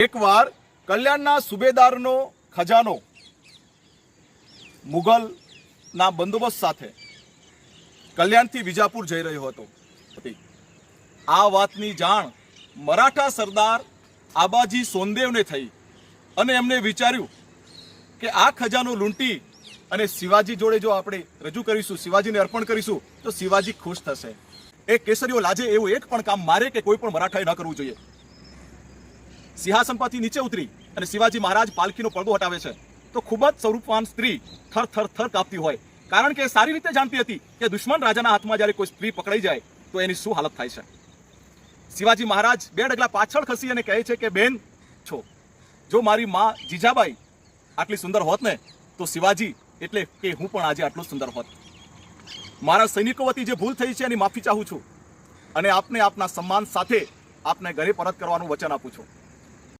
એકવાર કલ્યાણના સુબેદારનો ખજાનો મુગલના બંદોબસ્ત સાથે કલ્યાણથી વિજાપુર જઈ રહ્યો હતો. આ વાતની જાણ મરાઠા સરદાર આબાજી સોનદેવને થઈ અને એમને વિચાર્યું કે આ ખજાનો લૂંટી અને શિવાજી જોડે જો આપણે રજૂ કરીશું, શિવાજીને અર્પણ કરીશું, તો શિવાજી ખુશ થશે એ કેસરીઓ લાજે એવું એક પણ કામ મારે કે કોઈ પણ મરાઠાએ ન કરવું જોઈએ સિંહાસન પરથી નીચે ઉતરી અને શિવાજી મહારાજ પાલખીનો પડદો હટાવે છે. તો ખૂબ જ સ્વરૂપવાન સ્ત્રી થર થર થર કાપતી હોય. કારણ કે સારી રીતે જાણતી હતી કે દુશ્મન રાજાના હાથમાં જ્યારે કોઈ સ્ત્રી પકડાઈ જાય, તો એની શું હાલત થાય છે. શિવાજી મહારાજ બે ડગલા પાછળ ખસી અને કહે છે કે, બેન, છો, જો મારી મા જીજાબાઈ આટલી સુંદર હોત ને, તો શિવાજી એટલે કે હું પણ આજે આટલો સુંદર હોત. મારા સૈનિકો વતી જે ભૂલ થઈ છે એની માફી ચાહું છું અને આપને આપના સન્માન સાથે આપને ઘરે પરત કરવાનું વચન આપું છું.